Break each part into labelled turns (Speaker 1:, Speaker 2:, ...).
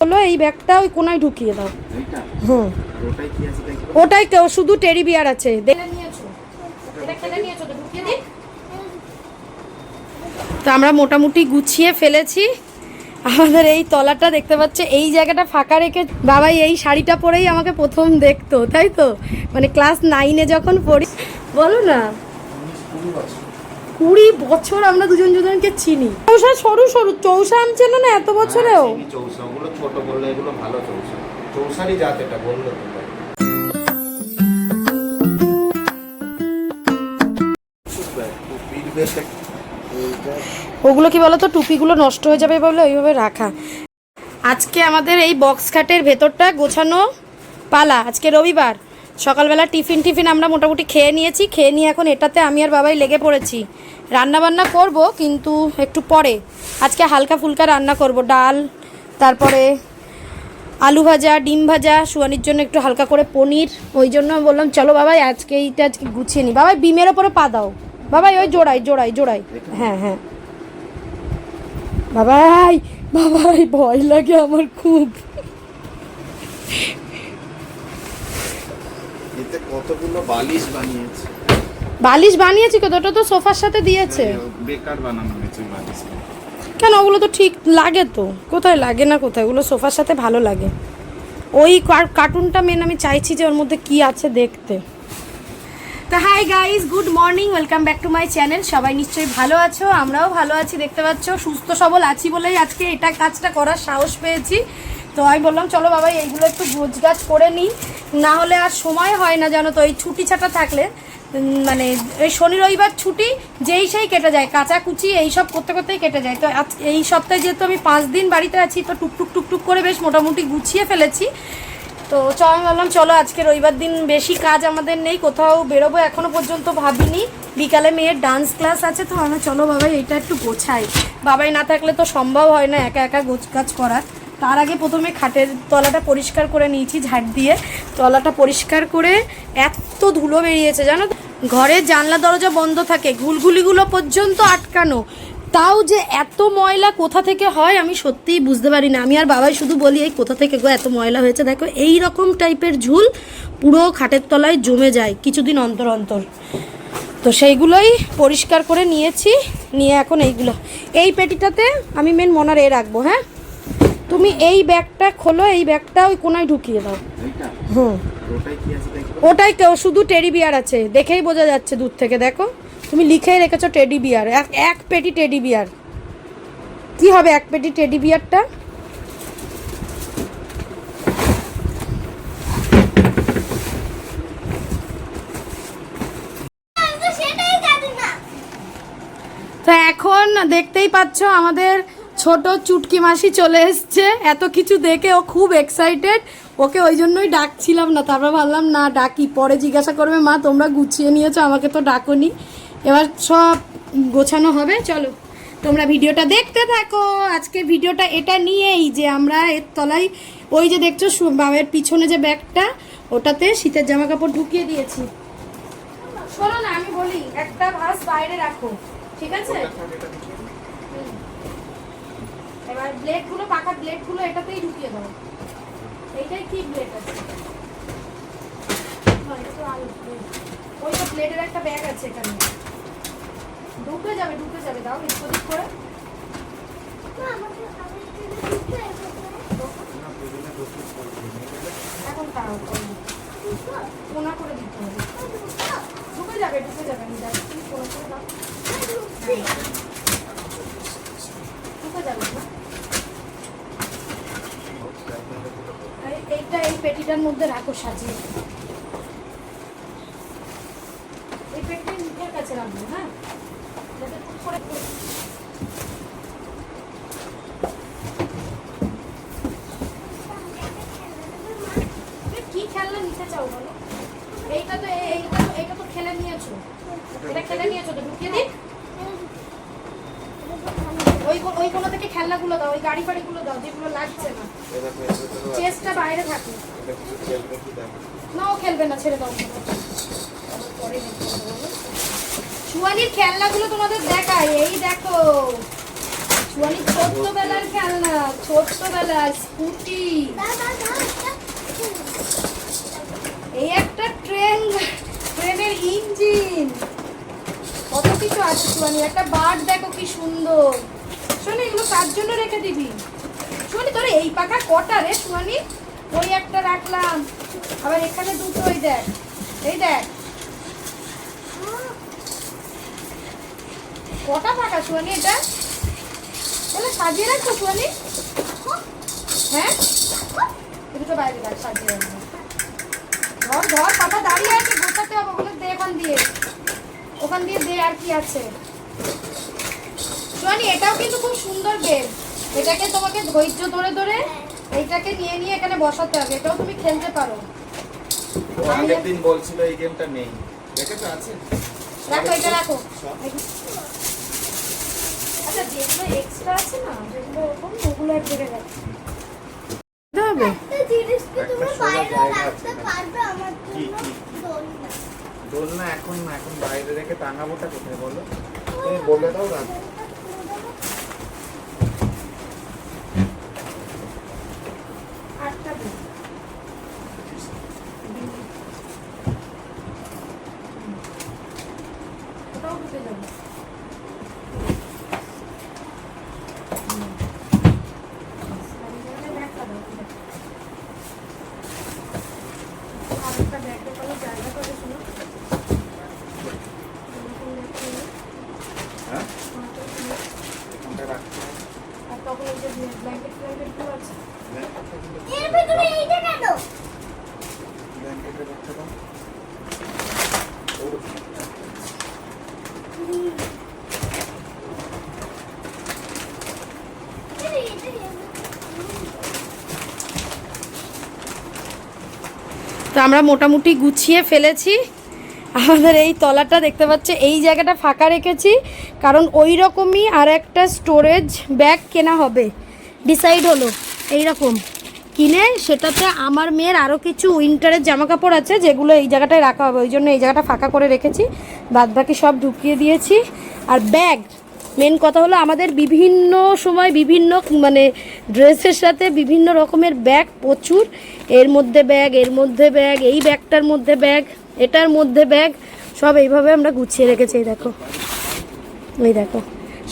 Speaker 1: হলো এই ব্যাগটা ওই কোনায় ঢুকিয়ে দাও। হুম।
Speaker 2: ওটাই
Speaker 1: কেউ শুধু টেডি বিয়ার আছে। তো তো আমরা মোটামুটি গুছিয়ে ফেলেছি। আমাদের এই তলাটা দেখতে পাচ্ছে এই জায়গাটা ফাঁকা রেখে বাবাই এই শাড়িটা পরেই আমাকে প্রথম দেখতো তাই তো? মানে ক্লাস নাইনে যখন পড়ি বলো না।
Speaker 2: কুড়ি বছর
Speaker 1: আমরা দুজন দুজনকে চিনি। চৌসা সরু সরু চৌসা আনছে না না এত বছরেও?
Speaker 2: হ্যাঁ, ওগুলো ছোট বললে এগুলো ভালো চৌসা চৌসারই জাত এটা বলল
Speaker 1: ওগুলো কি বলতো টুপিগুলো নষ্ট হয়ে যাবে বলে ওইভাবে রাখা। আজকে আমাদের এই বক্স খাটের ভেতরটা গোছানো পালা আজকে রবিবার। সকালবেলা টিফিন টিফিন আমরা মোটামুটি খেয়ে নিয়েছি। খেয়ে নিয়ে এখন এটাতে আমি আর বাবাই লেগে পড়েছি। রান্না বান্না করব, কিন্তু একটু পরে। আজকে হালকা ফুলকা রান্না করব, ডাল, তারপরে আলু ভাজা, ডিম ভাজা সুয়ানির জন্য একটু হালকা করে পনির, ওই জন্য বললাম, চলো বাবাই, আজকে এইটা আজকে গুছিয়ে নিই বাবাই, বিমের ওপরে পা দাও। বাবাই, ওই জোড়াই জোড়াই জোড়াই হ্যাঁ হ্যাঁ। বাবাই বাবাই, ভয় লাগে আমার খুব।
Speaker 2: এতে কতগুলো বালিশ বানিয়েছে?
Speaker 1: বালিশ বানিয়েছি কত ওটা তো সোফার সাথে দিয়েছে।
Speaker 2: বেকার বানানো হয়েছে বালিশ।
Speaker 1: কেন ওগুলো তো ঠিক লাগে তো। কোথায় লাগে না কোথায়? ওগুলো সোফার সাথে ভালো লাগে। ওই কার্টুনটা মেন আমি চাইছি যে ওর মধ্যে কি আছে দেখতে। তো hi guys good morning welcome back to my channel সবাই নিশ্চয়ই ভালো আছো? আমরাও ভালো আছি দেখতে পাচ্ছ? সুস্থ সবল আছি বলেই আজকে এটা কাজটা করার সাহস পেয়েছি। তো আমি বললাম, চলো বাবা, এইগুলো একটু গোছগাছ করে নিই। না হলে আর সময় হয় না জানো তো, এই ছুটি ছাটা থাকলে। মানে এই শনি রবিবার ছুটি, যেই সেই কেটে যায়। কাঁচা কুচি এইসব করতে করতেই কেটে যায়। তো আজ- এই সপ্তাহে যেহেতু আমি পাঁচ দিন বাড়িতে আছি, তো টুকটুক টুকটুক করে বেশ মোটামুটি গুছিয়ে ফেলেছি। তো চ আমি বললাম, চলো, আজকে রবিবার দিন বেশি কাজ আমাদের নেই, কোথাও বেরোবো এখনও পর্যন্ত ভাবিনি। বিকালে মেয়ের ডান্স ক্লাস আছে, তো আমরা চলো বাবাই এটা একটু গোছাই। বাবাই না থাকলে তো সম্ভব হয় না, একা একা গোছ কাজ করা তার আগে প্রথমে খাটের তলাটা পরিষ্কার করে নিয়েছি, ঝাড় দিয়ে। তলাটা পরিষ্কার করে এত ধুলো বেরিয়েছে, জানো? ঘরের জানলা, দরজা বন্ধ থাকে, ঘুলঘুলিগুলো পর্যন্ত আটকানো। তাও যে এত ময়লা কোথা থেকে হয় আমি সত্যিই বুঝতে পারি না। আমি আর বাবাই শুধু বলি, এই কোথা থেকে গো এত ময়লা হয়েছে? দেখো, এই রকম টাইপের ঝুল পুরো খাটের তলায় জমে যায় কিছুদিন অন্তর অন্তর। তো সেইগুলোই পরিষ্কার করে নিয়েছি, নিয়ে এখন এইগুলো। এই পেটিটাতে আমি মেন মনার এ রাখব হ্যাঁ? তুমি এই ব্যাগটা খোলো, এই ব্যাগটা ওই কোনায় ঢুকিয়ে দাও। হুম।
Speaker 2: ওটাই
Speaker 1: কেউ শুধু টেডি বিয়ার আছে, দেখেই বোঝা যাচ্ছে দূর থেকে, দেখো। তুমি লিখেই রেখেছো টেডি বিয়ার, এক এক পেটি টেডি বিয়ার। কি হবে এক পেটি টেডি বিয়ারটা? তো এখন দেখতেই পাচ্ছ আমাদের ছোট চুটকি মাসি চলে এসছে। এত কিছু দেখে ও খুব এক্সাইটেড ওকে ওই জন্যই ডাকছিলাম না, তারপর ভাবলাম, না, ডাকি, পরে জিজ্ঞাসা করবে মা, তোমরা গুছিয়ে নিয়েছো, আমাকে তো ডাকোনি। এবার সব গোছানো হবে, চলো। তোমরা ভিডিওটা দেখতে থাকো। আজকে ভিডিওটা এটা নিয়েই যে আমরা এর তলায় ওই যে দেখছ বাবের পিছনে যে ব্যাগটা, ওটাতে শীতের জামা কাপড় ঢুকিয়ে দিয়েছি। শোনো না, আমি বলি, একটা ভাস বাইরে রাখো, ঠিক আছে। এবার ব্লেডগুলো পাকা ব্লেডগুলো এটাতেই ঢুকিয়ে দাও। এইটাই কি ব্লেড আছে। ওই তো ব্লেডের একটা ব্যাগ আছে এখানে। ঢুকে যাবে ঢুকে যাবে। দাও ওদিক করে। এখন তাও কোনা করে দিতে হবে। ঢুকে যাবে ঢুকে যাবে। আমি যাচ্ছি কোনা করে দাও। ঢুকে যাবে না এই- এইটা এই পেটিটার মধ্যে রাখো সাজিয়ে। এই পেটিটা মুখের কাছে রাখব হ্যাঁ? কি খেলনা নিতে চাও বলো? এইটা তো এই- এইটা তো এইটা তো খেলে নিয়েছো। এটা খেলে নিয়েছো তো, ঢুকিয়ে দিই। ওই কো- থেকে খেলনাগুলো দাও, ওই গাড়ি ফাড়িগুলো দাও, যেগুলো লাগছে না।
Speaker 2: এই দেখো এর ভেতরেও আছে।
Speaker 1: চেসটা বাইরে থাকে। না, ও খেলবে না, ছেড়ে দাও। সুয়ালির খেলনাগুলো তোমাদের দেখাই। এই দেখো সুয়ানি ছোট্টবেলার খেলনা ছোট্টবেলার স্কুটি। এই একটা ট্রেন, ট্রেনের ইঞ্জিন। কত কিছু আছে সুয়ানি একটা বার্ড দেখো কি সুন্দর। শোনি, এগুলো কার জন্য রেখে দিবি? শোনি, তোর এই পাকা কটা রে সুয়ানি ওই একটা রাখলাম। আবার এখানে দুটো ওই দেখ, এই দেখ। কটা পাকা সুয়ানি এটা? তাহলে সাজিয়ে রাখো সুয়ানি হ্যাঁ? দুটো বাইরে রাখ, সাজিয়ে রাখব ধর ধর পাপা দাঁড়িয়ে আছে, গোছাতে হবে, ওগুলো দে ওখান দিয়ে। ওখান দিয়ে দে আর কি আছে। সোয়ানি এটাও কিন্তু খুব সুন্দর বেড এটাকে তোমাকে ধৈর্য ধরে ধরে এইটাকে নিয়ে নিয়ে এখানে বসাতে হবে। এটাও তুমি খেলতে পারো।
Speaker 2: আগের দিন বলছিল এই গেমটা নেই। দেখেছ আছে।
Speaker 1: রাখো এটা রাখো আচ্ছা যেগুলো এক্সট্রা আছে না যেগুলো ওরকম ওগুলো এক জায়গায় রাখো। হবে।
Speaker 3: একটা তুমি বাইরে রাখতে পারবে আমার জন্য? দোলনা।
Speaker 2: দোলনা এখন না এখন বাইরে রেখে টাঙাবোটা কোথায় বলো? তুমি বলে দাও রাখ
Speaker 1: আটটা দিন ওটাও ঢুকে যাবে আরেকটা ব্যাগে কোনো জায়গা করে শুনো
Speaker 2: হ্যাঁ এখানটা রাখতে হবে
Speaker 1: আর তখন ওই যে ব্ল্যাঙ্কেট ফ্ল্যাঙ্কেটগুলো আছে
Speaker 2: ব্ল্যাঙ্কেটটা কিন্তু
Speaker 3: এর ভিতরে এইটা কেন
Speaker 2: ব্ল্যাঙ্কেটে রাখতে দাও ও,
Speaker 3: এর এইটা এর-
Speaker 1: তো আমরা মোটামুটি গুছিয়ে ফেলেছি। আমাদের এই তলাটা দেখতে পাচ্ছে, এই জায়গাটা ফাঁকা রেখেছি। কারণ ওই রকমই আর একটা স্টোরেজ ব্যাগ কেনা হবে। ডিসাইড হলো, এই রকম। কিনে সেটাতে আমার মেয়ের আরও কিছু উইন্টারের জামা কাপড় আছে, যেগুলো এই জায়গাটায় রাখা হবে। ওই জন্য এই জায়গাটা ফাঁকা করে রেখেছি। বাদ বাকি সব ঢুকিয়ে দিয়েছি। আর ব্যাগ মেন কথা হলো আমাদের বিভিন্ন সময় বিভিন্ন মানে ড্রেসের সাথে বিভিন্ন রকমের ব্যাগ প্রচুর। এর মধ্যে ব্যাগ এর মধ্যে ব্যাগ এই ব্যাগটার মধ্যে ব্যাগ এটার মধ্যে ব্যাগ সব এইভাবে আমরা গুছিয়ে রেখেছি, এই দেখো। এই দেখো,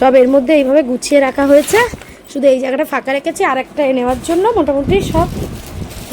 Speaker 1: সব এর মধ্যে এইভাবে গুছিয়ে রাখা হয়েছে। শুধু এই জায়গাটা ফাঁকা রেখেছি আর একটা নেওয়ার জন্য মোটামুটি সব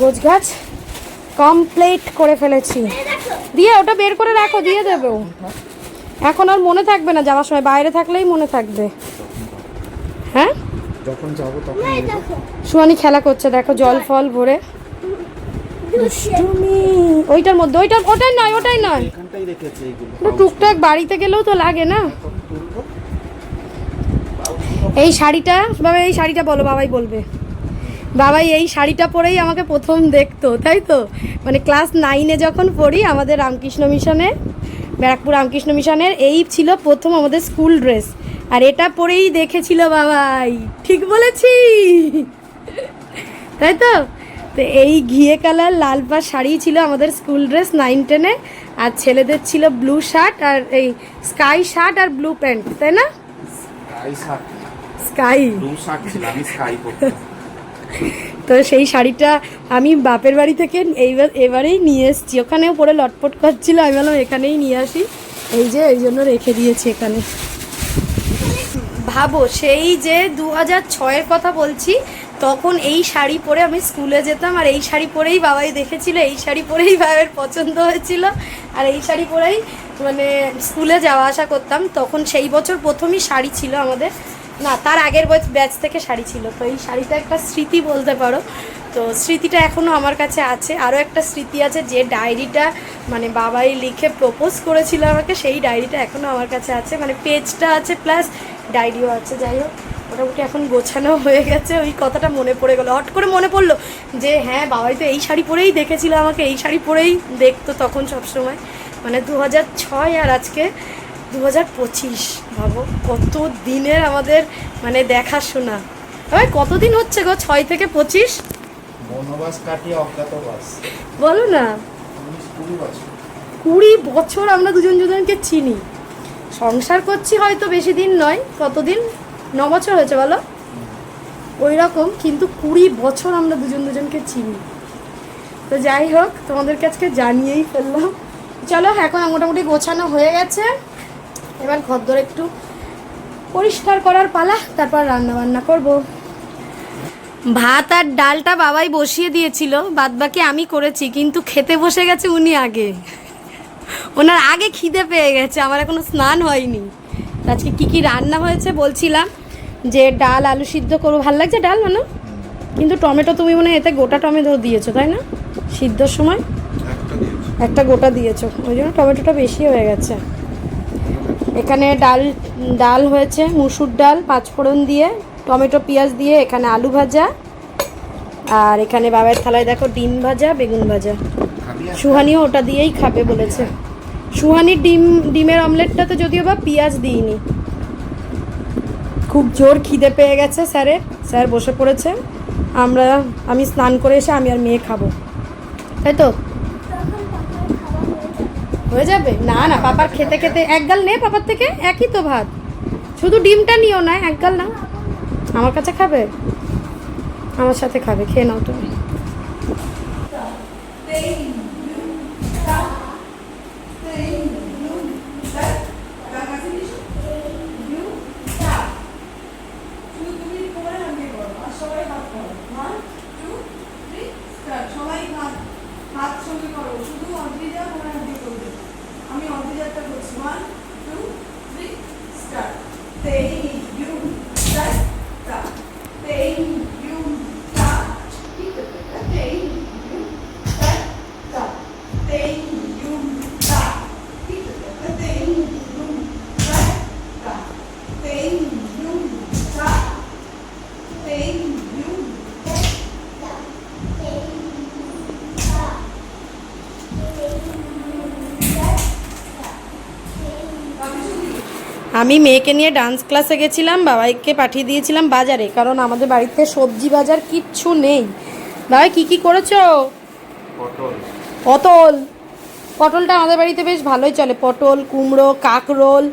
Speaker 1: গোছগাছ কমপ্লিট করে ফেলেছি। দিয়ে ওটা বের করে রাখো, দিয়ে দেবো। এখন আর মনে থাকবে না যাওয়ার সময় বাইরে থাকলেই মনে থাকবে। হ্যাঁ?
Speaker 2: যখন যাব তখন
Speaker 1: সুয়ানি খেলা করছে দেখো জল ফল ভরে। দুষ্টুমি। ওইটার মধ্যে ওইটার ওটাই নয় ওটাই নয়।
Speaker 2: এখানটাই রেখেছে এইগুলো।
Speaker 1: টুকটাক বাড়িতে গেলেও তো লাগে না। এই শাড়িটা বাবা এই শাড়িটা বলো বাবাই বলবে। বাবাই এই শাড়িটা পরেই আমাকে প্রথম দেখতো তাই তো? মানে ক্লাস নাইনে যখন পড়ি আমাদের রামকৃষ্ণ মিশনে ব্যারাকপুর রামকৃষ্ণ মিশনের এই ছিল প্রথম আমাদের স্কুল ড্রেস। আর এটা পরেই দেখেছিল বাবাই। ঠিক বলেছি। তাই তো? তো এই ঘিয়ে কালার লাল পা শাড়ি ছিল আমাদের স্কুল ড্রেস নাইন টেনে আর ছেলেদের ছিল ব্লু শার্ট আর এই স্কাই শার্ট আর ব্লু প্যান্ট তাই না?
Speaker 2: স্কাই
Speaker 1: স্কাই
Speaker 2: ব্লু শার্ট ছিল আমি স্কাই পরতাম।
Speaker 1: তো সেই শাড়িটা আমি বাপের বাড়ি থেকে এইবার, এবারেই নিয়ে এসেছি। ওখানেও পরে লটপট করছিল, আমি বললাম, এখানেই নিয়ে আসি। এই যে, এই জন্য রেখে দিয়েছি এখানে। ভাবো, সেই যে দু হাজার ছয়ের কথা বলছি, তখন এই শাড়ি পরে আমি স্কুলে যেতাম, আর এই শাড়ি পরেই বাবাই দেখেছিল, এই শাড়ি পরেই বাবার পছন্দ হয়েছিল, আর এই শাড়ি পরেই মানে স্কুলে যাওয়া আসা করতাম। তখন সেই বছর প্রথমই শাড়ি ছিল আমাদের। না, তার আগের বয়স ব্যাচ থেকে শাড়ি ছিল, তো এই শাড়িটা একটা স্মৃতি বলতে পারো। তো স্মৃতিটা এখনও আমার কাছে আছে। আরও একটা স্মৃতি আছে যে ডায়েরিটা মানে বাবাই লিখে প্রপোজ করেছিল আমাকে, সেই ডায়েরিটা এখনও আমার কাছে আছে। মানে পেজটা আছে প্লাস ডায়েরিও আছে, যাই হোক। মোটামুটি এখন গোছানো হয়ে গেছে। ওই কথাটা মনে পড়ে গেলো। হট করে মনে পড়ল যে হ্যাঁ বাবাই তো এই শাড়ি পরেই দেখেছিল আমাকে, এই শাড়ি পরেই দেখতো তখন সবসময়। মানে দু হাজার ছয় আর আজকে দু হাজার পঁচিশ ভাবো কত দিনের আমাদের মানে দেখাশোনা। ওই কতদিন হচ্ছে গো ছয় থেকে পঁচিশ?
Speaker 2: বনবাস কাটিয়ে অজ্ঞাতবাস
Speaker 1: বলো না।
Speaker 2: কুড়ি বছর।
Speaker 1: কুড়ি বছর আমরা দুজন দুজনকে চিনি। সংসার করছি হয়তো বেশি দিন নয় কতদিন? ন বছর হয়েছে বলো। ওই রকম কিন্তু কুড়ি বছর আমরা দুজন দুজনকে চিনি। তো যাই হোক তোমাদেরকে আজকে জানিয়েই ফেললাম। চলো এখন মোটামুটি গোছানো হয়ে গেছে। এবার ঘরদোর একটু পরিষ্কার করার পালা তারপর রান্না বান্না করব। ভাত আর ডালটা বাবাই বসিয়ে দিয়েছিল বাদ বাকি আমি করেছি কিন্তু খেতে বসে গেছে উনি আগে। ওনার আগে খিদে পেয়ে গেছে আমার এখনও স্নান হয়নি। আজকে কি কি রান্না হয়েছে বলছিলাম যে ডাল আলু সিদ্ধ করব ভালো লাগছে ডাল মানে কিন্তু টমেটো তুমি মনে এতে গোটা টমেটো দিয়েছ তাই না? সিদ্ধর সময়?
Speaker 2: একটা
Speaker 1: গোটা দিয়েছ ওই জন্য টমেটোটা বেশি হয়ে গেছে। এখানে ডাল ডাল হয়েছে মুসুর ডাল পাঁচফোড়ন দিয়ে টমেটো পেঁয়াজ দিয়ে এখানে আলু ভাজা আর এখানে বাবার থালায় দেখো ডিম ভাজা বেগুন ভাজা। সুহানিও ওটা দিয়েই খাবে বলেছে। সুহানির ডিম ডিমের অমলেটটাতে যদিও বা পেঁয়াজ দিইনি। খুব জোর খিদে পেয়ে গেছে স্যারের। স্যার বসে পড়েছে। আমরা আমি স্নান করে এসে আমি আর মেয়ে খাব। তাই তো?
Speaker 3: হয়ে যাবে?
Speaker 1: না না, পাপার খেতে খেতে এক গাল নে পাপার থেকে, একই তো ভাত। শুধু ডিমটা নিও না, এক গাল না। আমার কাছে খাবে? আমার সাথে খাবে, খেয়ে নাও তুমি সবাই হাত হাত সঙ্গে করো শুধু অদ্রিজা মনে হাত দিয়ে করবে আমি অদ্রিজাটা করছি ওয়ান টু থ্রি স্টার্ট তেই ইউ স্টার্ট তা তেই ইউ তা ঠিক আছে তেই ইউ স্টার্ট তা তেই ইউ তা ঠিক আছে তেই ইউ স্টার্ট তা তেই ইউ তা তেই ইউ আমি মেয়েকে নিয়ে ডান্স ক্লাসে গেছিলাম বাবাইকে পাঠিয়ে দিয়েছিলাম বাজারে কারণ আমাদের বাড়িতে সবজি বাজার কিচ্ছু নেই। বাবাই কি কি করেছ?
Speaker 2: পটল।
Speaker 1: পটল। পটলটা আমাদের বাড়িতে বেশ ভালোই চলে। পটল কুমড়ো কাকরোল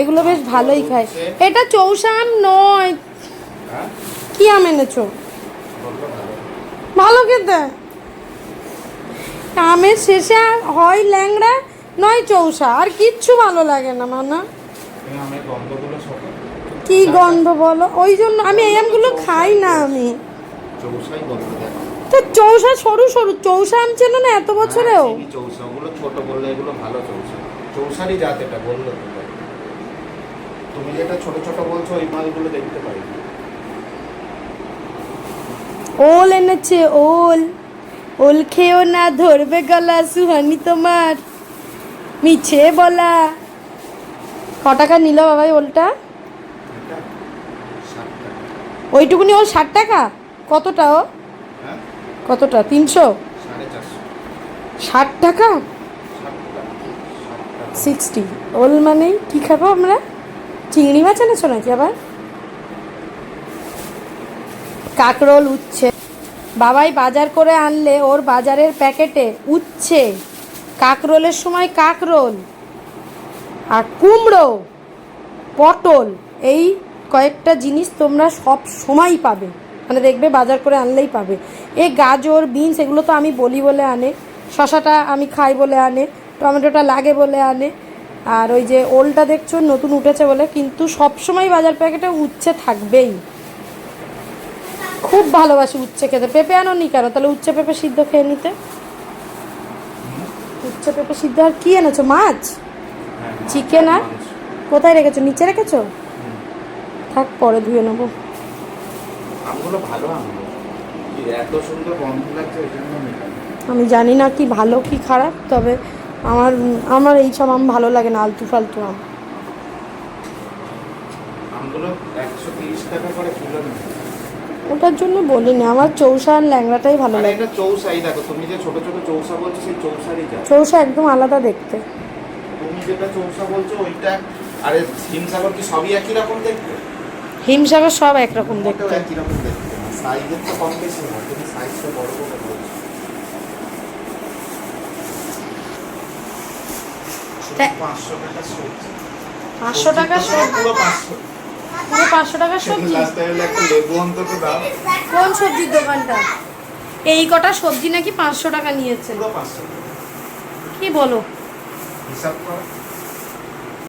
Speaker 1: এগুলো বেশ ভালোই খায়। এটা চৌষা আম নয়।
Speaker 2: হ্যাঁ?
Speaker 1: কি আম এনেছো?
Speaker 2: ভালো।
Speaker 1: ভালো খেতে? আমের শেষে হয় ল্যাংড়া নয় চৌষা। আর কিচ্ছু ভালো লাগে না মানা। কি গন্ধ বলো? ওই জন্য আমি এই আমগুলো খাই না আমি। তো চৌষা সরু সরু চৌষা আম চেনো না এত বছরেও?
Speaker 2: হ্যাঁ, ওগুলো ছোট বললে এগুলো ভালো চৌসা। চৌসারই জাত এটা বলল তুমি যেটা ছোট ছোট বলছো ওই মালগুলো দেখতে পাই।
Speaker 1: ওল এনেছে ওল। ওল খেয়েও না ধরবে গলা সুহানি তোমার। মিছে বলা। ক টাকা নিল বাবাই ওলটা? ওইটুকুনি ওল ষাট টাকা? কতটা ও? কতটা? তিনশো? ষাট টাকা? সিক্সটি। ওল মানে কি খাব আমরা? চিংড়ি মাছ এনেছো নাকি আবার? কাকরোল উচ্ছে। বাবাই বাজার করে আনলে ওর বাজারের প্যাকেটে উচ্ছে। কাকরোলের সময় কাকরোল। আর কুমড়ো, পটল, এই কয়েকটা জিনিস তোমরা সব সময় পাবে। মানে দেখবে বাজার করে আনলেই পাবে। এই গাজর, বিনস, এগুলো তো আমি বলি বলে আনে। শশাটা আমি খাই বলে আনে। টমেটোটা লাগে বলে আনে। আর ওই যে ওলটা দেখছ, নতুন উঠেছে বলে, কিন্তু সব সময় বাজার প্যাকেটে উচ্ছে থাকবেই। খুব ভালোবাসি উচ্ছে খেতে। পেঁপে আনো নি কেন? তাহলে উচ্ছে পেঁপে সিদ্ধ খেয়ে নিতে। উচ্ছে পেঁপে সিদ্ধ আর কি এনেছো? মাছ? চিকেন আর? কোথায় রেখেছো? নিচে রেখেছো? থাক পরে ধুয়ে নেব।
Speaker 2: আমগুলো ভালো আমগুলো। এত সুন্দর গন্ধ লাগছে ওই জন্য
Speaker 1: আমি জানি না। কি ভালো কি খারাপ তবে আমার আমার এই সব আম ভালো লাগে না আলতু ফালতু আম। ওটার জন্য বলিনি আমার চৌসা আর ল্যাংড়াটাই ভালো লাগে।
Speaker 2: চৌসাই দেখো তুমি যে ছোট ছোট চৌসা বলছো সেই চৌসারই
Speaker 1: চৌসা একদম আলাদা দেখতে।
Speaker 2: যেটা চৌসা বলছো ওইটা আরে হিমসাগর কি সবই একই রকম দেখতে?
Speaker 1: হিমসাগর সব একরকম দেখতে।
Speaker 2: একই রকম দেখতে। সাইজের তো কম বেশি না তুমি সাইজটা বড় করে বলছো পাঁচশো টাকা সবজি
Speaker 1: পাঁচশো টাকা
Speaker 2: পুরো পাঁচশো।
Speaker 1: পুরো পাঁচশো টাকার সবজি কোন সবজির দোকানটা? এই কটা সবজি নাকি পাঁচশো টাকা নিয়েছে? কি বলো?
Speaker 2: হিসাব করো